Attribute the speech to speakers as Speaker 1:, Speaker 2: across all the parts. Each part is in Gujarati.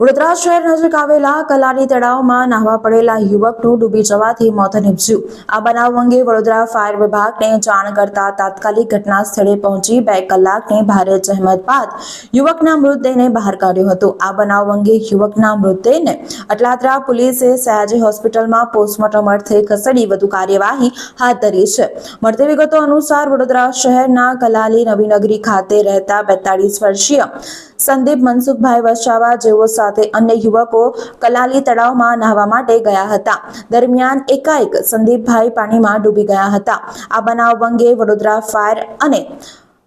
Speaker 1: વડોદરા શહેર નજીક આવેલા કલાની તળાવમાં નાહવા પડેલા યુવકનું ડૂબી જવાથી મોત નીપજ્યું. આ બનાવ અંગે વડોદરા ફાયર વિભાગને જાણ કરતા તાત્કાલિક ઘટના સ્થળે પહોંચી બે કલાકની ભારે જહેમત બાદ યુવકના મૃતદેહને બહાર કાઢ્યો હતો. આ બનાવ અંગે યુવકના મૃતદેહને અટલાદરા પોલીસે સયાજી હોસ્પિટલમાં પોસ્ટમોર્ટમ અર્થે ખસેડી વધુ કાર્યવાહી હાથ ધરી છે. મળતી વિગતો અનુસાર વડોદરા શહેરના કલાલી નવીનગરી ખાતે રહેતા બેતાળીસ વર્ષીય સંદીપ મનસુખભાઈ વસાવા જેઓ સાથે અન્ય યુવકો કલાલી તળાવમાં નહાવા માટે ગયા હતા. દરમિયાન એકાએક સંદીપભાઈ પાણીમાં ડૂબી ગયા હતા. આ બનાવ અંગે વડોદરા ફાયર અને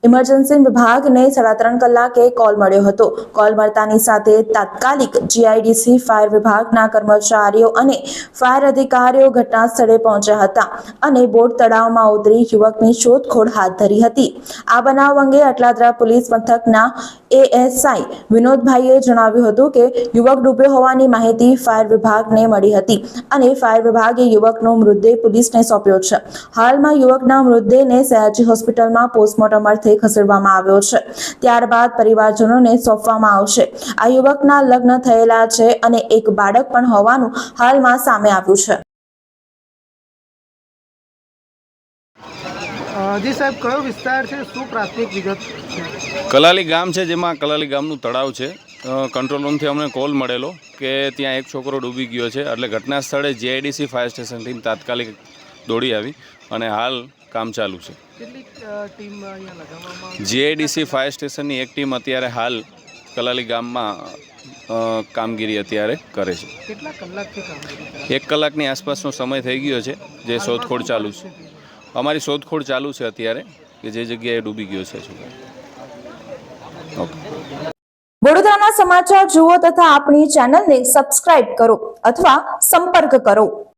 Speaker 1: ઇમરજન્સી વિભાગને સાડા ત્રણ કલાકે કોલ મળ્યો હતો. કોલ મળતાની સાથે તાત્કાલિક જીઆઈડીસી ફાયર વિભાગના કર્મચારીઓ અને ફાયર અધિકારીઓ ઘટના સ્થળે પહોંચ્યા હતા અને બોટ તળાવમાં ઉતરી યુવકની શોધખોળ હાથ ધરી હતી. આ બનાવ અંગે અટલાદરા પોલીસ મથકના એએસઆઈ વિનોદભાઈએ જણાવ્યું હતું કે, યુવક ડૂબ્યો હોવાની માહિતી ફાયર વિભાગને મળી હતી અને ફાયર વિભાગે યુવકનો મૃતદેહ પોલીસને સોંપ્યો છે. હાલમાં યુવકના મૃતદેહને સયાજી હોસ્પિટલમાં પોસ્ટમોર્ટમ ખસેડવામાં આવ્યો છે. ત્યારબાદ પરિવારજનોને સોંપવામાં આવશે. આ યુવકના લગ્ન થયેલા છે અને એક બાળક પણ હોવાનું હાલમાં સામે આવ્યું છે.
Speaker 2: જી સાહેબ કયો વિસ્તાર છે? શું પ્રાથમિક વિગત
Speaker 3: કલાલી ગામ છે જેમાં કલાલી ગામનું તળાવ છે. કંટ્રોલ રૂમથી અમને કોલ મળેલો કે ત્યાં એક છોકરો ડૂબી ગયો છે. એટલે ઘટના સ્થળે જીઆઈડીસી ફાયર સ્ટેશન ટીમ તાત્કાલિક દોડી આવી અને હાલ કામ ચાલુ છે.
Speaker 2: કેટલીક અ, ટીમ અહીંયા લગાવવામાં આવી?
Speaker 3: જીઆઈડીસી ફાયર સ્ટેશનની એક ટીમ અત્યારે હાલ કલાલી ગામમાં કામગીરી અત્યારે કરે છે.
Speaker 2: કેટલા કલાકથી
Speaker 3: એક કલાકની આસપાસનો સમય થઈ ગયો છે જે શોધખોળ ચાલુ છે. અમારી શોધખોળ ચાલુ છે અત્યારે કે જે જગ્યાએ ડૂબી ગયો છે. છોકરો ઓકે.
Speaker 1: વડોદરાના સમાચાર જુઓ તથા આપણી ચેનલને સબસ્ક્રાઇબ કરો અથવા સંપર્ક કરો.